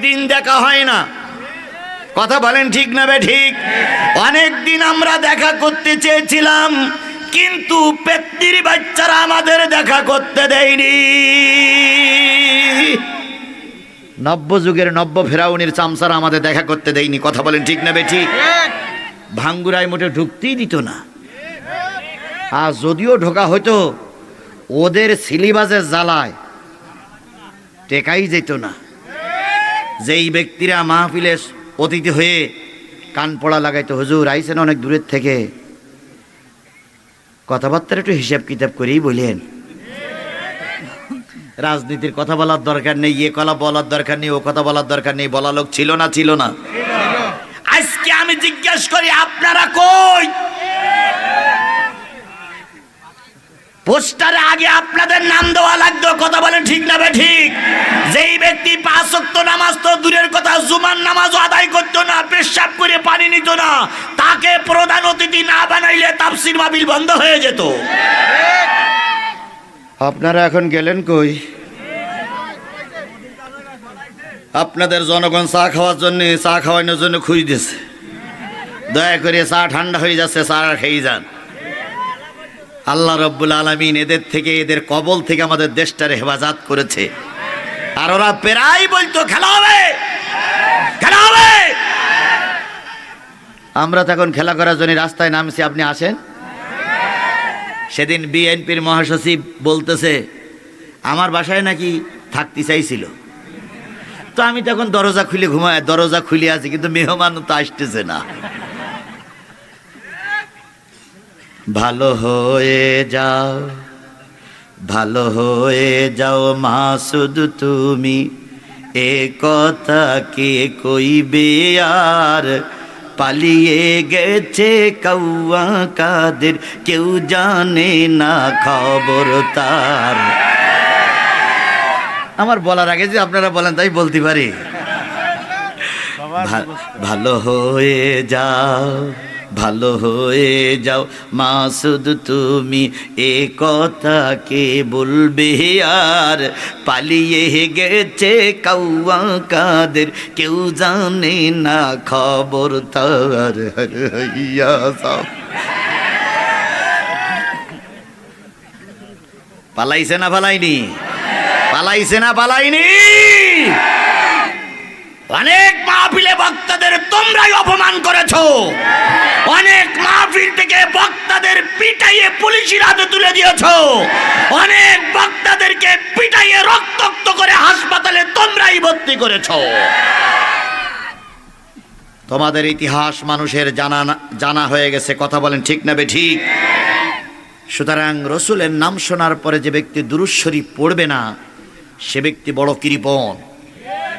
দিন দেখা হয় না। কথা বলেন ঠিক না বে ঠিক? অনেক দিন আমরা দেখা করতে চেয়েছিলাম, কিন্তু পেত্তির বাচ্চারা আমাদের দেখা করতে দেয়নি। নব্য যুগের নব্য ফেরাউনির চামচারা আমাদের দেখা করতে দেয়নি। কথা বলেন ঠিক না বে ঠিক? ভাঙ্গুরায় মোটে ঢুকতেই দিত না। আর যদিও ঢোকা হয়তো ওদের সিলিবাসের জ্বালায় টেকাই যেত না। যেই ব্যক্তিরা মাহফিলে অতিথি হয়ে কান পড়া লাগাইতো হুজুর আইসেন অনেক দূরের থেকে। কথাবার্তার একটু হিসাব কিতাব করেই বলেন। রাজনীতির কথা বলার দরকার নেই ইয়ে কলা বলার দরকার নেই ও কথা বলার দরকার নেই বলা লোক ছিল না ছিল না। আজকে আমি জিজ্ঞেস করি আপনারা কই? পোস্টারে আগে আপনাদের নাম দেওয়া লাগতো, কথা বলেন ঠিক না ঠিক? যেই ব্যক্তি পাঁচ ওয়াক্ত নামাজ তো দূরের কথা, জুমার নামাজও আদায় করতো না, পেশাব করে পানি নিত না, তাকে প্রধান অতিথি না বানাইলে তাফসির মাহফিল বন্ধ হয়ে যেত। আপনারা এখন গেলেন কই? আপনাদের জনগণ চা খাওয়ার জন্য, চা খাওয়ানোর জন্য খুঁজতেছে। দয়া করে চা ঠান্ডা হয়ে যাচ্ছে, চা খেয়ে যান। আল্লাহ রব্বুল আলমিন এদের থেকে, এদের কবল থেকে আমাদের দেশটারে হেফাজত করেছে। আর ওরা প্রায় বলতো, খেলা হবে! খেলা হবে! আমরা তখন খেলা করার জন্য রাস্তায় নামছি, আপনি আসেন। সেদিন বিএনপির মহাসচিব বলতেছে, আমার বাসায় নাকি থাকতে চাইছিল। তো আমি তখন দরজা খুলে ঘুমায়, দরজা খুলে আছি, কিন্তু মেহমান তো আসতেছে না। ভালো হয়ে যাও ভালো হয়ে যাও মাসুদ তুমি। এ কথা কে কইবে আর? পালিয়ে গেছে কৌয়া কাদের কেউ জানে না খবর তার। আমার বলার আগে যে আপনারা বলেন তাই বলতে পারি। ভালো হয়ে যাও ভালো হয়ে যাও। মাসুদ, তুমি এ কথা কে বলবে আর? পালিয়ে গেছে কাউয়া কাদের, কেউ জানে না খবর তার। পালাইছে না পালাইনি? পালাইছে না পালাইনি? অনেক মাহফিলে বক্তাদের তোমরাই অপমান করেছ। অনেক মাহফিল থেকে বক্তাদের পিটাইয়ে পুলিশের হাতে তুলে দিয়েছ। অনেক বক্তাদেরকে পিটাইয়ে রক্তাক্ত করে হাসপাতালে তোমরাই ভর্তি করেছ। তোমাদের ইতিহাস মানুষের জানা জানা হয়ে গেছে, কথা বলেন ঠিক না ঠিক? সুতরাং রসুলের নাম শোনার পরে যে ব্যক্তি দুরুশ্বরী পড়বে না, সে ব্যক্তি বড় কৃপণ।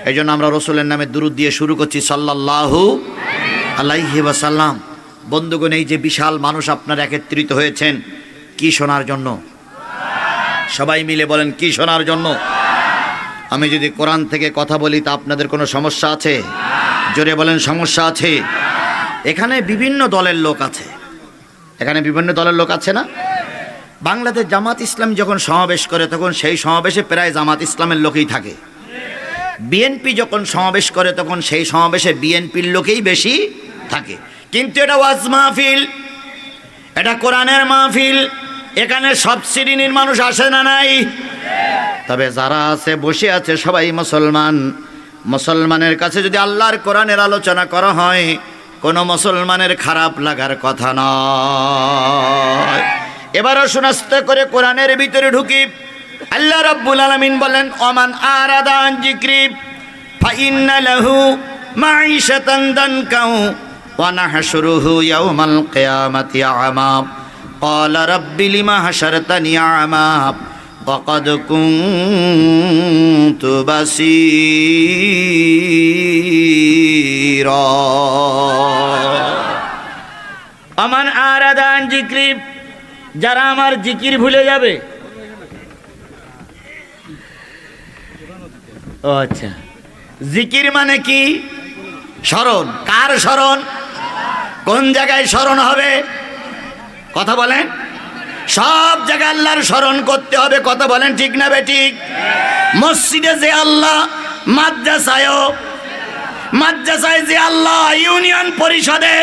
এই জন্য আমরা রসুলের নামে দুরুদ দিয়ে শুরু করছি, সাল্লাল্লাহু আলাইহি ওয়াসাল্লাম। বন্ধুগণ, এই যে বিশাল মানুষ আপনারা একত্রিত হয়েছেন, কি শোনার জন্য? সবাই মিলে বলেন, কি শোনার জন্য? আমি যদি কোরআন থেকে কথা বলি, তা আপনাদের কোনো সমস্যা আছে? জোরে বলেন, সমস্যা আছে। এখানে বিভিন্ন দলের লোক আছে। এখানে বিভিন্ন দলের লোক আছে না? বাংলাদেশ জামাত ইসলাম যখন সমাবেশ করে, তখন সেই সমাবেশে প্রায় জামাত ইসলামের লোকই থাকে। বিএনপি যখন সমাবেশ করে, তখন সেই সমাবেশে বিএনপির লোকেই বেশি থাকে। কিন্তু এটা ওয়াজ মাহফিল, এটা কোরআনের মাহফিল, এখানে সব শ্রেণির মানুষ আসে না নাই? তবে যারা আছে, বসে আছে সবাই মুসলমান। মুসলমানের কাছে যদি আল্লাহর কোরআনের আলোচনা করা হয়, কোনো মুসলমানের খারাপ লাগার কথা নয়। এবারও সুনাস্তে করে কোরআনের ভিতরে ঢুকি। আল্লাহ রাব্বুল আলামিন বলেন ওমান আরাদান জিক্রি ফাইন্না লাহু মাঈশাতান দানকাউ ওয়া নাহশুরুহু ইয়াওমাল কিয়ামাতি আমা قال رب لما حشرتني أعمى وقد كنت بصيرا আমার আরাদান জিক্রি যারা আমার জিকির ভুলে যাবে ও আচ্ছা। জিকির মানে কি? স্মরণ। কার স্মরণ? কোন জায়গায় স্মরণ হবে? কথা বলেন। সব জায়গায় আল্লাহর স্মরণ করতে হবে, কথা বলেন ঠিক না বে ঠিক? মসজিদে যে আল্লাহ মাদ্রাসায়ও মাদ্রাসায় যে আল্লাহ, ইউনিয়ন পরিষদে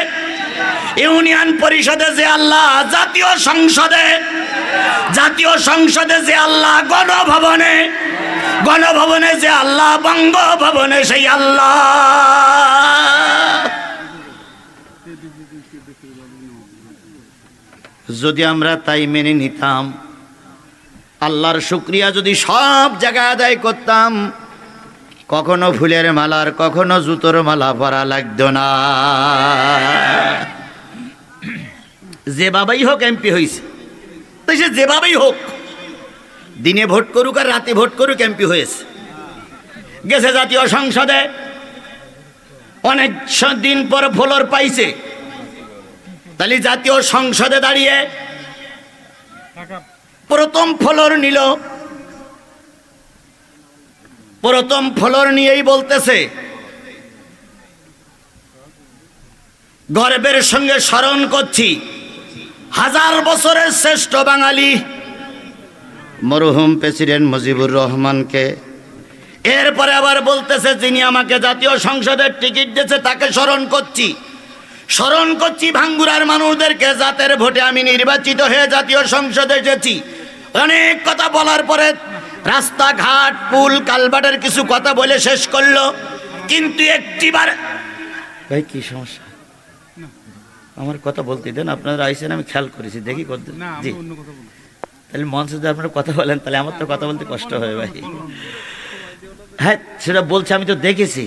ইউনিয়ন পরিষদে যে আল্লাহ, জাতীয় সংসদে জাতীয় সংসদে যে আল্লাহ, গণভবনে গণভবনে যে আল্লাহ বঙ্গ ভবনে সেই আল্লাহ। যদি আমরা তাই মেনে নিতাম, আল্লাহর শুক্রিয়া যদি সব জায়গায় আদায় করতাম, কখনো ফুলের মালার কখনো জুতোর মালা পরা লাগতো না। যে বাবাই হোক, এমপি হয়েছে সে যেভাবেই হোক দিনে ভোট করুক আর রাতে ভোট করুক এমপি হয়েছে। গেছে জাতীয় সংসদে। অনেক দিন পর ফলোর পাইছে। তাহলে জাতীয় সংসদে দাঁড়িয়ে প্রথম ফলোর নিল। প্রথম ফলোর নিয়েই বলতেছে, গর্বের সঙ্গে স্মরণ করছি, হাজার বছরের শ্রেষ্ঠ বাঙালি মরহুম প্রেসিডেন্ট মুজিবুর রহমানকে। এরপরে আবার বলতেছে যিনি আমাকে জাতীয় সংসদের টিকিট দিয়েছে তাকে স্মরণ করছি। স্মরণ করছি ভাঙ্গুরার মানুষদেরকে জাতের ভোটে আমি নির্বাচিত হয়ে জাতীয় সংসদে এসেছি। অনেক কথা বলার পরে রাস্তাঘাট পুল কালবাটের কিছু কথা বলে শেষ করল। কিন্তু একটিবার ভাই কি সমস্যা? আমার কথা বলতে দেন আপনারা আইসেন আমি খেয়াল করেছি দেখি জি আমি অন্য কথা বলব তাহলে মঞ্চে যদি আপনারা কথা বলেন, তাহলে আমার তো কথা বলতে কষ্ট হয় ভাই। হ্যাঁ সেটা বলছে, আমি তো দেখেছি।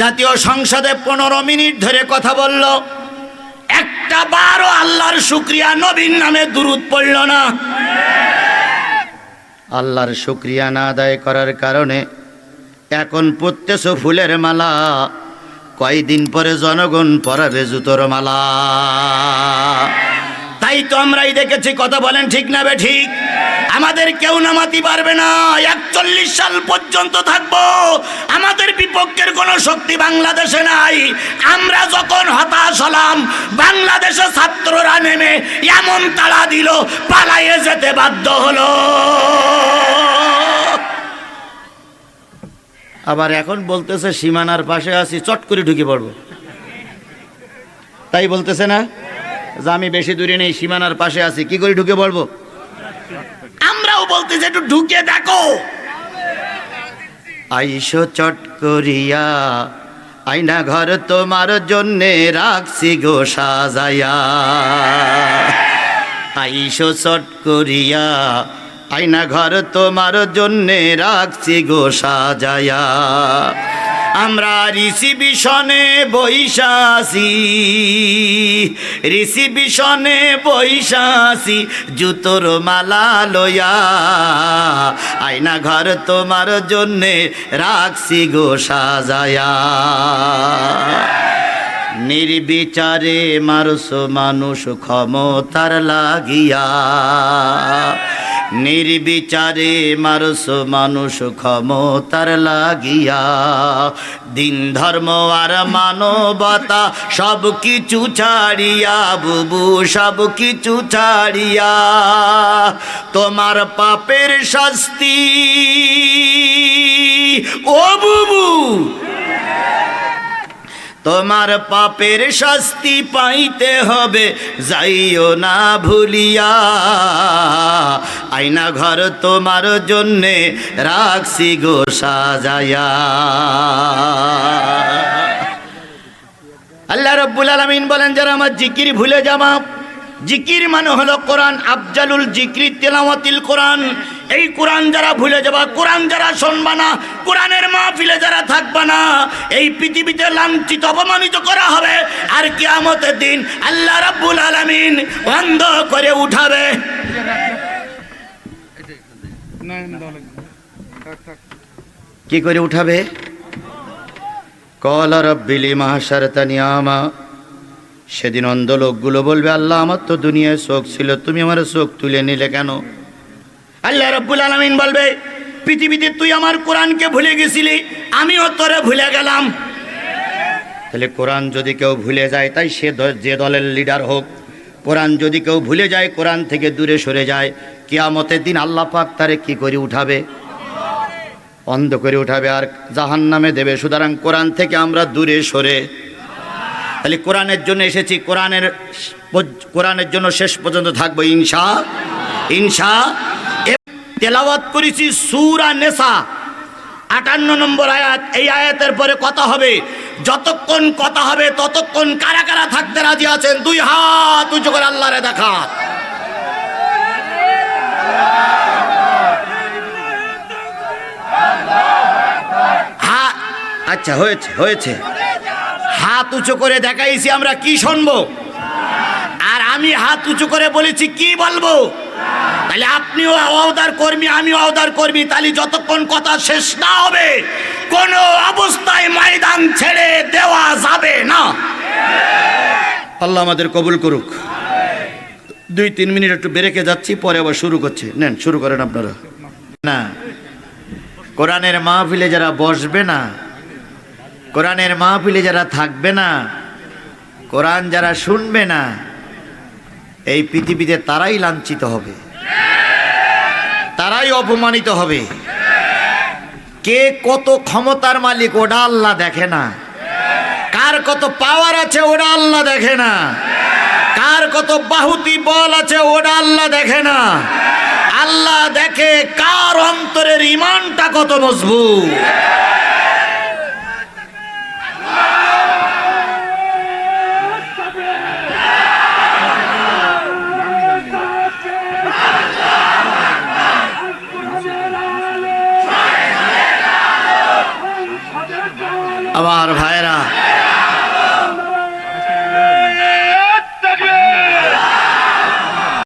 জাতীয় সংসদে পনেরো মিনিট ধরে কথা বলল। একটা বারও আল্লাহর শুক্রিয়া নবীন নামে দুরুদ পড়ল না। আল্লাহর শুক্রিয়া না আদায় করার কারণে এখন পড়তেছ ফুলের মালা। কয়দিন পরে জনগণ পরাবে জুতোর মালা। তাই তো আমরাই দেখেছি, কথা বলেন ঠিক না বে ঠিক? আমাদের কেউ নামাতি পারবে না, একচল্লিশ সাল পর্যন্ত থাকব। আমাদের বিপক্ষের কোনো শক্তি বাংলাদেশে নাই। আমরা যখন হতাশ হলাম, বাংলাদেশে ছাত্ররা নেমে এমন তাড়া দিল, পালাইয়ে যেতে বাধ্য হলো। আবার এখন বলতেছে, সীমানার পাশে আছি, চট করে ঢুকে পড়ব। তাই বলতেছে না? যে আমি বেশি দূরে নেই, সীমানার পাশে আছি, কি করে ঢুকে পড়ব? আমরাও বলতেছি, একটু ঢুকে দেখো। আইসো চট করিয়া আইনা ঘর তোমার জন্যে রাখছি গো সাজায়া। আইসো চট করিয়া আইনা ঘর তোমার জন্যে রাখছি গো সাজায়া। আমরা রিসিবিশনে বৈশাসি রিসিবিশনে বৈশাসি জুতোর মালা লয়া আয়না ঘর তোমার জন্যে রাখছি গো সাজায়া। নির্বিচারে মারস মানুষ ক্ষমতার লাগিয়া। নির্বিচারে মারস মানুষ ক্ষমতার লাগিয়া। দিন ধর্ম আর মানবতা সব কিছু ছাড়িয়া, বুবু সব কিছু ছাড়িয়া। তোমার পাপের শাস্তি, ও বুবু! তোমার পাপের শাস্তি পাইতে হবে, যাইও না ভুলিয়া। আয়না ঘর তোমার জন্যে রাখছি গো সাজায়া। আল্লাহ রব্বুল আলমিন বলেন, যারা আমার জিকির ভুলে যাবা জিকির মানে হলো কোরআন, আফজালুল জিক্রি, তেলাওয়াতিল কোরআন। এই কোরআন যারা ভুলে যাবা, কোরআন যারা শুনবা না, কোরআনের মাহফিলে যারা থাকবা না, এই পৃথিবীতে লাঞ্ছিত, অপমানিত করা হবে আর কিয়ামতের দিন আল্লাহ রাব্বুল আলামিন বন্ধ করে উঠাবে। কি করে উঠাবে? কল রব্বিলি মাহাসারতানি আমা সেদিন অন্ধ লোকগুলো বলবে, আল্লাহ, আমার তো দুনিয়ায় চোখ ছিল, তুমি আমার চোখ তুলে নিলে কেন? আল্লাহ রব্বুল আলমিন বলবে, পৃথিবীতে তুই আমার কোরআনকে ভুলে গেছিলি, আমিও তোরে ভুলে গেলাম। তাহলে কোরআন যদি কেউ ভুলে যায়, তাই সে যে দলের লিডার হোক, কোরআন যদি কেউ ভুলে যায়, কোরআন থেকে দূরে সরে যায়, কিয়ামতের দিন আল্লাহ পাক তারে কি করে উঠাবে? অন্ধ করে উঠাবে আর জাহান নামে দেবে। সুতরাং কোরআন থেকে আমরা দূরে সরে তাহলে কোরআনের জন্য এসেছি, কোরআনের কোরআনের জন্য শেষ পর্যন্ত থাকব, ইনশা ইনশা। তেলাওয়াত করেছি সুরা নেশা আটান্ন নম্বর আয়াত, এই আয়াতের পরে কথা হবে। যতক্ষণ কথা হবে, ততক্ষণ কারা কারা থাকতে রাজি আছেন, দুই হাত উঁচু করে আল্লাহরে দেখা। হা আচ্ছা হয়েছে হয়েছে। হাত উঁচু করে দেখাইছি, আমরা কি শুনব? আর আমি হাত উঁচু করে বলেছি, কি বলব? তাহলে আপনিও আওদার কর্মী, আমিও আওদার কর্মী, তাহলে যতক্ষণ কথা শেষ না হবে, কোনো অবস্থায় ময়দান ছেড়ে দেওয়া যাবে না। আল্লাহ আমাদের কবুল করুক। দুই, তিন মিনিট একটু বেরেকে যাচ্ছি, পরে আবার শুরু করছে। নেন, শুরু করেন আপনারা। না, কোরআনের মাহফিলে যারা বসবে না কোরআনের মাহফিলে যারা থাকবে না, কোরআন যারা শুনবে না, এই পৃথিবীতে তারাই লাঞ্ছিত হবে। তারাই অপমানিত হবে। কে কত ক্ষমতার মালিক ওটা আল্লাহ দেখে না। কার কত পাওয়ার আছে ওটা আল্লাহ দেখে না। কার কত বাহুতি বল আছে ওটা আল্লাহ দেখে না। আল্লাহ দেখে কার অন্তরের ইমানটা কত মজবুত।